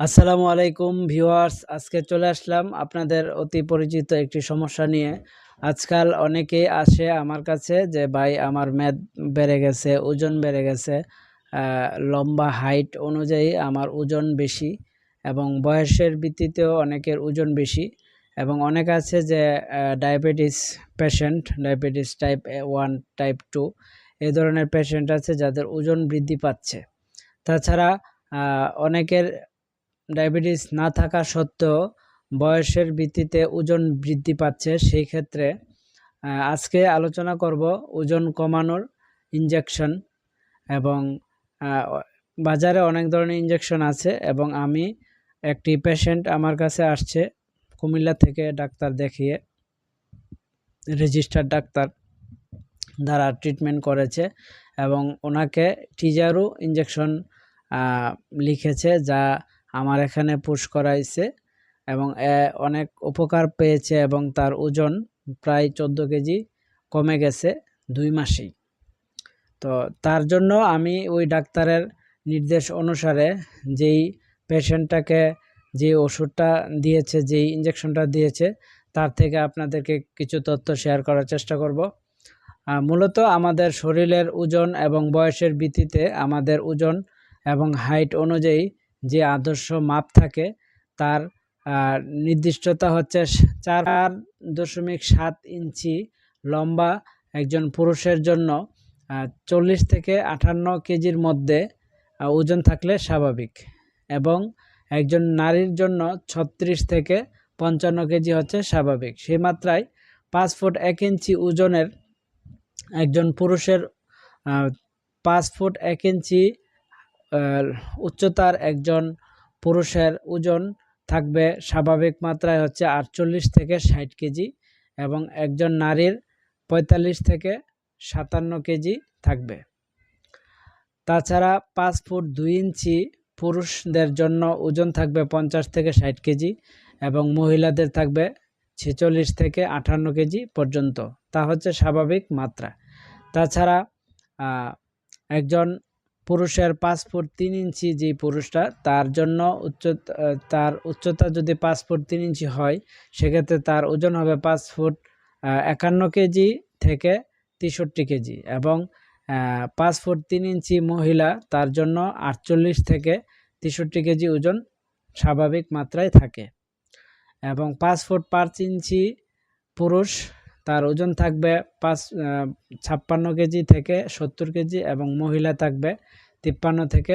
আসসালামু আলাইকুম ভিউয়ার্স, আজকে চলে আসলাম আপনাদের অতি পরিচিত একটি সমস্যা নিয়ে। আজকাল অনেকেই আসে আমার কাছে যে, ভাই, আমার মেদ বেড়ে গেছে, ওজন বেড়ে গেছে লম্বা হাইট অনুযায়ী আমার ওজন বেশি এবং বয়সের ভিত্তিতেও অনেকের ওজন বেশি। এবং অনেক আছে যে diabetes patient, diabetes type one, type two, এ ধরনের পেশেন্ট আছে যাদের ওজন বৃদ্ধি পাচ্ছে। তাছাড়া অনেকের ডায়াবেটিস না থাকা সত্ত্বেও বয়সের ভিত্তিতে ওজন বৃদ্ধি পাচ্ছে, সেই ক্ষেত্রে আজকে আলোচনা করব ওজন কমানোর ইনজেকশন এবং বাজারে অনেক ধরনের ইনজেকশন আছে এবং আমি একটি পেশেন্ট আমার কাছে আসছে কুমিল্লা থেকে ডাক্তার দেখিয়ে রেজিস্টার ডাক্তার দ্বারা ট্রিটমেন্ট করেছে এবং ওনাকে টিজারু ইনজেকশন লিখেছে যা আমার এখানে পুশ করাইছে এবং অনেক উপকার পেয়েছে এবং তার ওজন প্রায় চোদ্দ কেজি কমে গেছে দুই মাসেই। তো তার জন্য আমি ওই ডাক্তারের নির্দেশ অনুসারে যেই পেশেন্টটাকে যে ওষুধটা দিয়েছে, যেই ইঞ্জেকশনটা দিয়েছে, তার থেকে আপনাদেরকে কিছু তথ্য শেয়ার করার চেষ্টা করব। মূলত আমাদের শরীরের ওজন এবং বয়সের ভিত্তিতে আমাদের ওজন এবং হাইট অনুযায়ী যে আদর্শ মাপ থাকে, তার নির্দিষ্টতা হচ্ছে চার দশমিক সাত ইঞ্চি লম্বা একজন পুরুষের জন্য চল্লিশ থেকে আটান্ন কেজির মধ্যে ওজন থাকলে স্বাভাবিক। এবং একজন নারীর জন্য ছত্রিশ থেকে পঞ্চান্ন কেজি হচ্ছে স্বাভাবিক। সেই মাত্রায় পাঁচ ফুট এক ইঞ্চি ওজনের একজন পুরুষের পাঁচ ফুট এক ইঞ্চি উচ্চতার একজন পুরুষের ওজন থাকবে স্বাভাবিক মাত্রায় হচ্ছে আটচল্লিশ থেকে ষাট কেজি এবং একজন নারীর পঁয়তাল্লিশ থেকে সাতান্ন কেজি থাকবে। তাছাড়া পাঁচ ফুট দুই ইঞ্চি পুরুষদের জন্য ওজন থাকবে পঞ্চাশ থেকে ষাট কেজি এবং মহিলাদের থাকবে ছেচল্লিশ থেকে আটান্ন কেজি পর্যন্ত। তা হচ্ছে স্বাভাবিক মাত্রা। তাছাড়া একজন পুরুষের পাঁচ ফুট তিন ইঞ্চি যে পুরুষটা তার জন্য উচ্চতা আহ, তার উচ্চতা যদি পাঁচ ফুট তিন ইঞ্চি হয় সেক্ষেত্রে তার ওজন হবে পাঁচ ফুট একান্ন কেজি থেকে তেষট্টি কেজি এবং পাঁচ ফুট তিন ইঞ্চি মহিলা তার জন্য আটচল্লিশ থেকে তেষট্টি কেজি ওজন স্বাভাবিক মাত্রায় থাকে এবং পাঁচ ফুট পাঁচ ইঞ্চি পুরুষ তার ওজন থাকবে পাঁচ ছাপ্পান্ন কেজি থেকে সত্তর কেজি এবং মহিলা থাকবে তিপ্পান্ন থেকে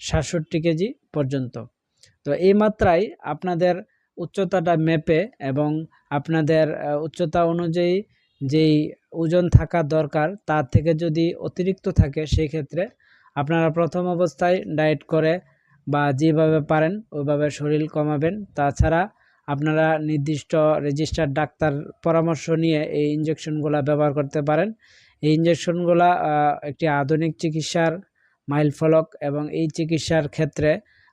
সাতষট্টি কেজি পর্যন্ত। তো এই মাত্রায় আপনাদের উচ্চতাটা মেপে এবং আপনাদের উচ্চতা অনুযায়ী যেই ওজন থাকা দরকার তার থেকে যদি অতিরিক্ত থাকে সেই ক্ষেত্রে আপনারা প্রথম অবস্থায় ডায়েট করে বা যেভাবে পারেন ওইভাবে শরীর কমাবেন। তাছাড়া আপনারা নির্দিষ্ট রেজিস্টার ডাক্তার পরামর্শ নিয়ে এই ইঞ্জেকশনগুলো ব্যবহার করতে পারেন। এই ইঞ্জেকশনগুলো একটি আধুনিক চিকিৎসার মাইল ফলক এবং এই চিকিৎসার ক্ষেত্রে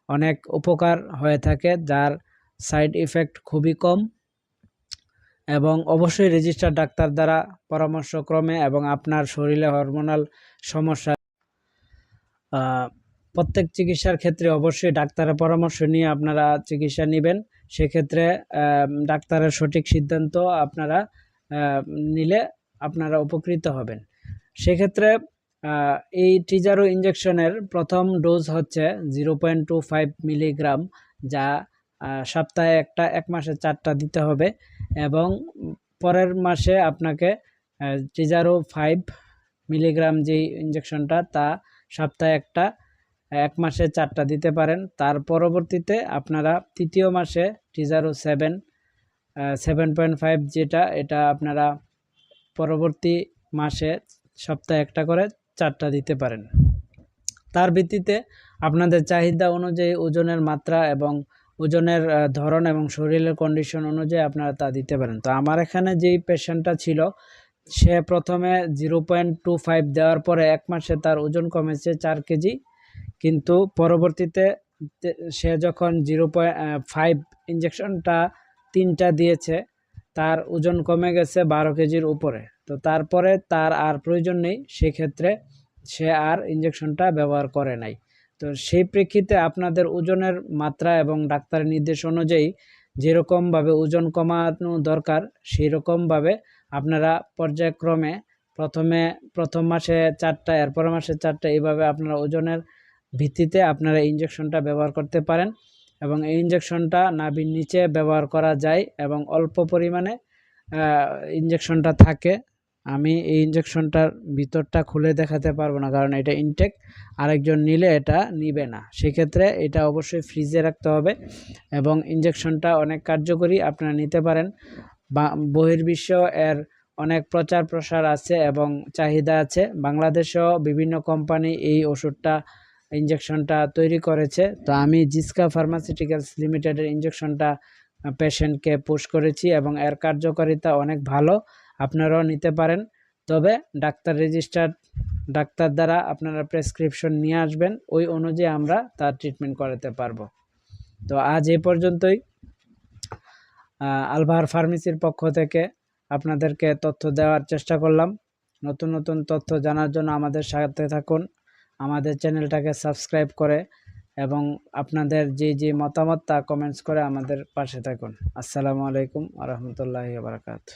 অনেক উপকার হয়ে থাকে, যার সাইড ইফেক্ট খুবই কম এবং অবশ্যই রেজিস্টার ডাক্তার দ্বারা পরামর্শক্রমে এবং আপনার শরীরে হরমোনাল সমস্যা প্রত্যেক চিকিৎসার ক্ষেত্রে অবশ্যই ডাক্তারের পরামর্শ নিয়ে আপনারা চিকিৎসা নেবেন। সেক্ষেত্রে ডাক্তারের সঠিক সিদ্ধান্ত আপনারা নিলে আপনারা উপকৃত হবেন। সেক্ষেত্রে এই টিজারো ইঞ্জেকশনের প্রথম ডোজ হচ্ছে zero point two five milligram, যা সপ্তাহে একটা, এক মাসে চারটা দিতে হবে এবং পরের মাসে আপনাকে টিজারো ফাইভ মিলিগ্রাম যেই ইঞ্জেকশনটা তা সপ্তাহে একটা, এক মাসে চারটা দিতে পারেন। তার পরবর্তীতে আপনারা তৃতীয় মাসে টিজারো সেভেন সেভেন পয়েন্ট ফাইভ যেটা, এটা আপনারা পরবর্তী মাসে সপ্তাহে একটা করে চারটা দিতে পারেন। তার ভিত্তিতে আপনাদের চাহিদা অনুযায়ী ওজনের মাত্রা এবং ওজনের ধরন এবং শরীরের কন্ডিশন অনুযায়ী আপনারা তা দিতে পারেন। তো আমার এখানে যেই পেশেন্টটা ছিল, সে প্রথমে জিরো পয়েন্ট টু ফাইভ দেওয়ার পরে এক মাসে তার ওজন কমেছে চার কেজি, কিন্তু পরবর্তীতে সে যখন জিরো ফাইভ ইঞ্জেকশনটা তিনটা দিয়েছে, তার ওজন কমে গেছে বারো কেজির উপরে। তো তারপরে তার আর প্রয়োজন নেই, সেক্ষেত্রে সে আর ইঞ্জেকশনটা ব্যবহার করে নাই। তো সেই প্রেক্ষিতে আপনাদের ওজনের মাত্রা এবং ডাক্তারের নির্দেশ অনুযায়ী যেরকমভাবে ওজন কমানো দরকার সেই রকমভাবে আপনারা পর্যায়ক্রমে প্রথমে, প্রথম মাসে চারটা এরপর মাসে চারটা, এইভাবে আপনারা ওজনের ভিত্তিতে আপনারা ইঞ্জেকশনটা ব্যবহার করতে পারেন এবং এই ইঞ্জেকশনটা নাভির নিচে ব্যবহার করা যায় এবং অল্প পরিমাণে ইঞ্জেকশনটা থাকে। আমি এই ইঞ্জেকশনটার ভিতরটা খুলে দেখাতে পারব না কারণ এটা ইনটেক আরেকজন নিলে এটা নিবে না। সেক্ষেত্রে এটা অবশ্যই ফ্রিজে রাখতে হবে এবং ইঞ্জেকশনটা অনেক কার্যকরী আপনারা নিতে পারেন। বা বহির্বিশ্ব এর অনেক প্রচার প্রসার আছে এবং চাহিদা আছে। বাংলাদেশেও বিভিন্ন কোম্পানি এই ওষুধটা ইঞ্জেকশনটা তৈরি করেছে। তো আমি জিসকা ফার্মাসিউটিক্যালস লিমিটেডের ইঞ্জেকশনটা পেশেন্টকে পুশ করেছি এবং এর কার্যকারিতা অনেক ভালো, আপনারাও নিতে পারেন। তবে ডাক্তার রেজিস্টার্ড ডাক্তার দ্বারা আপনারা প্রেসক্রিপশন নিয়ে আসবেন, ওই অনুযায়ী আমরা তার ট্রিটমেন্ট করাতে পারব। তো আজ এই পর্যন্তই। আলবাহার ফার্মেসির পক্ষ থেকে আপনাদেরকে তথ্য দেওয়ার চেষ্টা করলাম। নতুন নতুন তথ্য জানার জন্য আমাদের সাথে থাকুন। আমাদের চ্যানেলটাকে সাবস্ক্রাইব করে এবং আপনাদের যে যে মতামত তা কমেন্টস করে আমাদের পাশে থাকুন। আসসালামু আলাইকুম আ রহমতুল্লাহি বারাকাতু